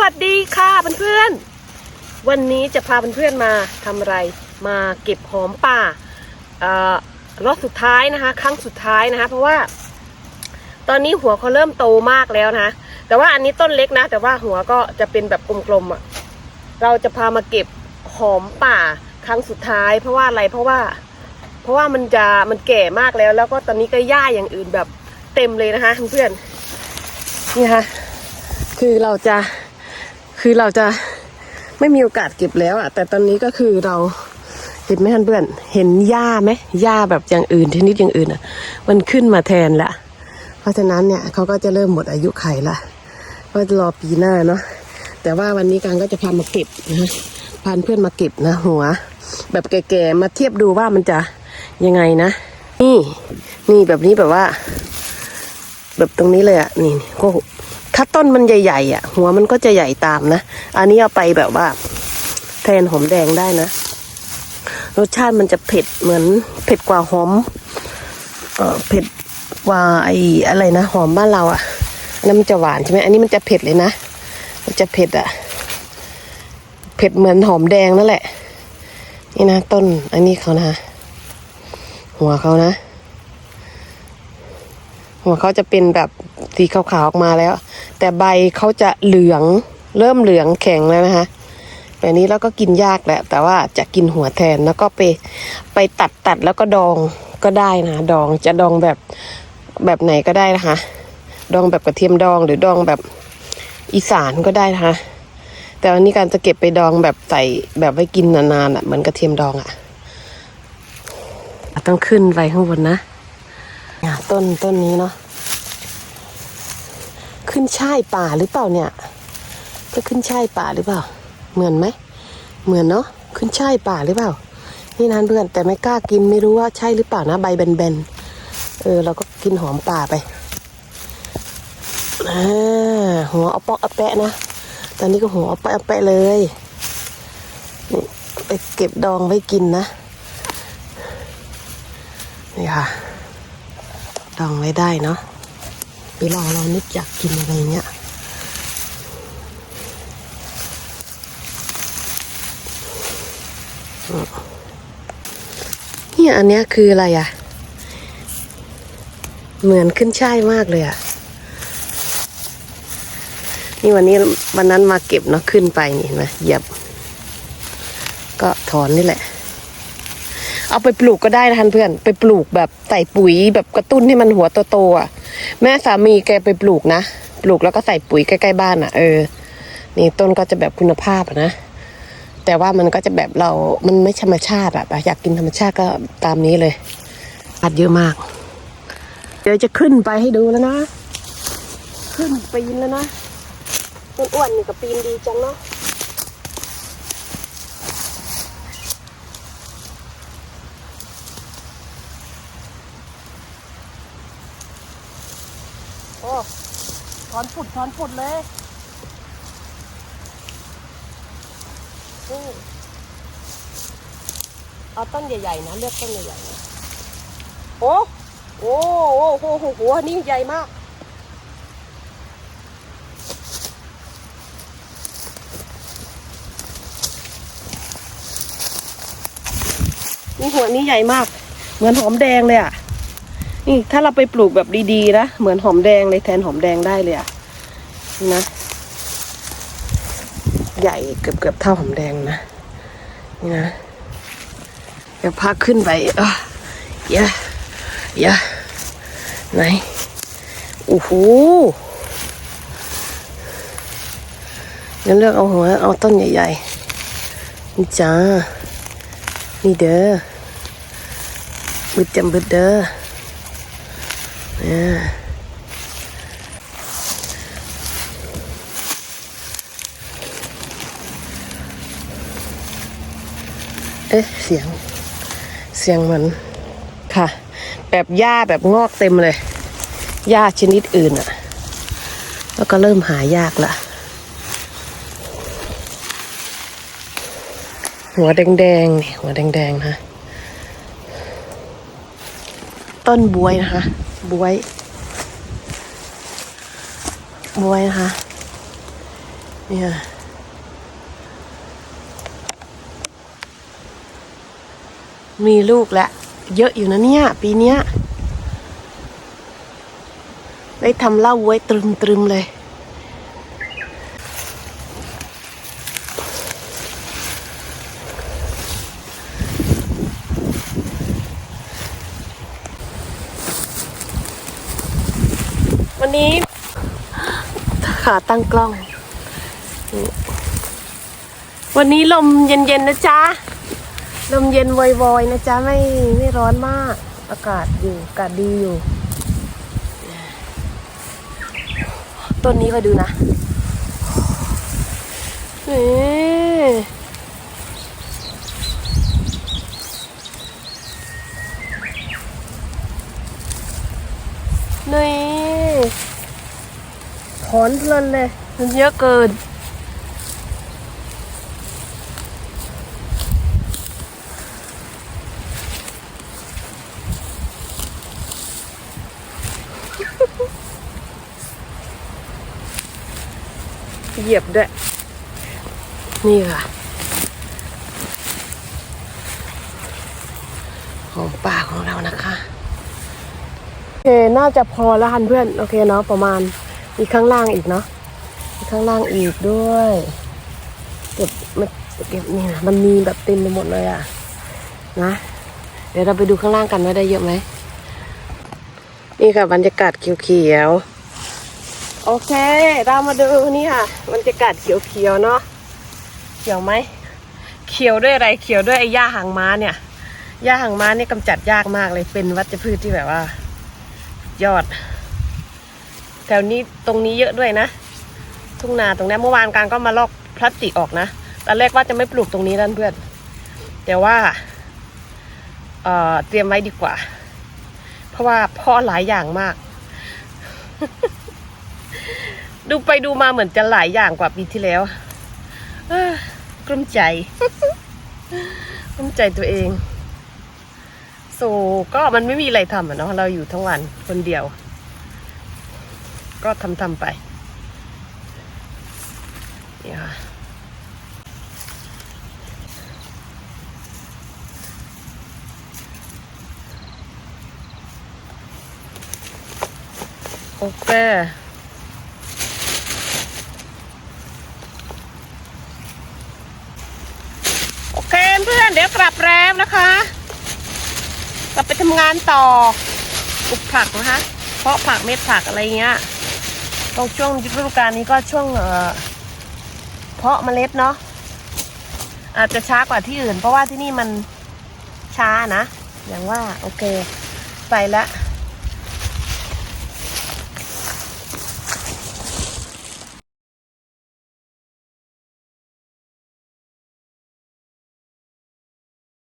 วัสดีค่ะเพื่อนๆ วันนี้จะพาเพื่อนๆมาทำอะไร มาเก็บหอมป่าเอ่อรอบสุดท้ายนะคะ ครั้งสุดท้ายนะคะ เพราะว่า ตอนนี้หัวเขาเริ่มโตมากแล้วนะคะแต่ว่าอันนี้ต้นเล็กนะ แต่ว่าหัวก็จะเป็นแบบกลมๆอะ เราจะพามาเก็บหอมป่าครั้งสุดท้าย เพราะว่าอะไรเพราะว่า เพราะว่ามันจะมันแก่มากแล้ว แล้วก็ตอนนี้ก็หญ้าอย่างอื่นแบบเต็มเลยนะคะเพื่อนๆนี่ค่ะคือเราจะ คือเราจะไม่มีโอกาสเก็บแล้วอะแต่ตอนนี้ก็คือเราเห็นไหมเพื่อน เห็นหญ้าไหมหญ้าแบบอย่างอื่นชนิดอย่างอื่นอะมันขึ้นมาแทนละเพราะฉะนั้นเนี่ยเขาก็จะเริ่มหมดอายุไขละก็จะรอปีหน้าเนาะแต่ว่าวันนี้การก็จะพามาเก็บนะพาเพื่อนมาเก็บนะหัว แบบแก่ๆมาเทียบดูว่ามันจะยังไงนะ นี่ นี่แบบนี้แบบว่า แบบตรงนี้เลยอะนี่นี่ก็ ถ้าต้นมันใหญ่ๆอะหัวมันก็จะใหญ่ตามนะ อันนี้เอาไปแบบว่า แทนหอมแดงได้นะ รสชาติมันจะเผ็ดเหมือนเผ็ดกว่าหอม เออเผ็ดกว่าไอ้อะไรนะหอมบ้านเราอะอันนั้นมันจะหวานใช่ไหมอันนี้มันจะเผ็ดเลยนะ มันจะเผ็ดอะ เผ็ดเหมือนหอมแดงนั่นแหละ นี่นะต้น อันนี้เขานะ หัวเขานะ หัวเขาจะเป็นแบบสีขาวๆออกมาแล้ว แต่ใบเขาจะเหลืองเริ่มเหลืองแข็งแล้วนะคะแบบนี้เราก็กินยากแหละแต่ว่าจะกินหัวแทนแล้วก็ไปไปตัดตัดแล้วก็ดองก็ได้นะดองจะดองแบบแบบไหนก็ได้นะคะ ดองแบบกระเทียมดองหรือดองแบบอีสานก็ได้นะคะ แต่วันนี้การจะเก็บไปดองแบบใส่แบบไว้กินนานๆอะเหมือนกระเทียมดองอะต้องขึ้นไปข้างบนนะต้นต้นนี้เนาะ ขึ้นช่ายป่าหรือเปล่าเนี่ยก็ขึ้นช่ายป่าหรือเปล่า เหมือนไหม เหมือนเนาะ ขึ้นช่ายป่าหรือเปล่า นี่นานเพื่อนแต่ไม่กล้ากินไม่รู้ว่าใช่หรือเปล่านะใบแบนๆ เออเราก็กินหอมป่าไปอหัวเอาปาะเอาแปะนะ ตอนนี้ก็หัวเอาแปะเอาแปะเลยไปเก็บดองไว้กินนะ นี่ค่ะ ดองไว้ได้เนาะ เวลาเรานึกอยากกินอะไรเงี้ยเนี่ยอันเนี้ยคืออะไรอะเหมือนขึ้นช่ายมากเลยอะนี่วันนี้วันนั้นมาเก็บเนาะขึ้นไปนี่เห็นไหมเหยียบ ก็ถอนนี่แหละ เอาไปปลูกก็ได้นะท่านเพื่อน ไปปลูกแบบใส่ปุ๋ยแบบกระตุ้นให้มันหัวโตๆอะ แม่สามีแกไปปลูกนะ ปลูกแล้วก็ใส่ปุ๋ยใกล้ๆบ้านอะ เออ นี่ต้นก็จะแบบคุณภาพนะ แต่ว่ามันก็จะแบบเรา มันไม่ธรรมชาติอะอยากกินธรรมชาติก็ตามนี้เลยอัดเยอะมาก เดี๋ยวจะขึ้นไปให้ดูแล้วนะ ขึ้นปีนแล้วนะต้นอ้วนนี่ก็ปีนดีจังเนาะ ถอนปุดถอนปุดเลยเอาต้นใหญ่ๆนะเลือกต้นใหญ่ๆนะโอ้โอ้โอ้โหโหหัวนี่ใหญ่มากนี่หัวนี้ใหญ่มาก เหมือนหอมแดงเลยอะ นี่ถ้าเราไปปลูกแบบดีๆนะเหมือนหอมแดงเลยแทนหอมแดงได้เลยอะนี่นะ ใหญ่เกือบเกือบเท่าหอมแดงนะนี่นะเดี๋ยวพาขึ้นไปอะเยอะเยอะไหนโอ้โหงั้นเลือกเอาหัวเอาต้นใหญ่ๆนี่จ้านี่เด้อบึดจำบึดเด้ออ่า เอ๊ะ เสียง เสียงเหมือนค่ะ แบบหญ้าแบบงอกเต็มเลยหญ้าชนิดอื่นอะแล้วก็เริ่มหายากละหัวแดงๆนี่หัวแดงๆนะต้นบวยนะคะ บวย บวยนะคะ เนี่ยมีลูกแล้วเยอะอยู่นะเนี่ย ปีเนี้ย ได้ทำเหล้าไว้ตรึมตรึมๆเลย วันนี้ ขาตั้งกล้อง วันนี้ลมเย็นๆนะจ๊ะ ลมเย็นวอยๆนะจ๊ะ ไม่ไม่ร้อนมาก อากาศอยู่อากาศดีอยู่ ต้นนี้ก็ดูนะนี่นี่ ถอนเพลินเลย มันเยอะเกิน เหยียบด้วย นี่ค่ะหอมป่าของเรานะคะ อเคน่าจะพอแล้วคันเพื่อนโอเคเนาะประมาณมีกข้างล่างอีกเนาะมีกข้างล่างอีกด้วยเก็บมันเก็บนี่นะมันมีแบบเต็มไปหมดเลยอะนะ เดี๋ยวเราไปดูข้างล่างกันว่าได้เยอะไหมนี่ค่ะบรรยากาศเขียวๆโอเค เรามาดูนี่ค่ะบรรยากาศเขียวๆเนาะเขียวไหมเขียวด้วยอะไรเขียวด้วยไอ้หญ้าหางม้าเนี่ยหญ้าหางม้านี่กำจัดยากมากเลยเป็นวัชพืชที่แบบว่า ยอด แถวนี้ตรงนี้เยอะด้วยนะ ทุ่งนาตรงนี้เมื่อวานการก็มาลอกพลาสติกออกนะตอนแรกว่าจะไม่ปลูกตรงนี้นั่นเพื่อน แต่ว่าเอ่อเตรียมไว้ดีกว่า เพราะว่าพ่อหลายอย่างมาก ดูไปดูมาเหมือนจะหลายอย่างกว่าปีที่แล้วกลุ้มใจกลุ้มใจตัวเอง โซก็มันไม่มีอะไรทำอะเนาะเราอยู่ทั้งวันคนเดียว ก็ทำทำไปเนี่ยค่ะโอเคโอเคเพื่อนเดี๋ยวกลับแล้วนะคะ กลับไปทำงานต่อปลูกผักนะคะ เพาะผักเม็ดผักอะไรเงี้ยตรงช่วงฤดูกาลนี้ก็ช่วงเอ่อเพาะเมล็ดเนาะอาจจะช้ากว่าที่อื่น เพราะว่าที่นี่มันช้านะ อย่างว่าโอเค ไปละ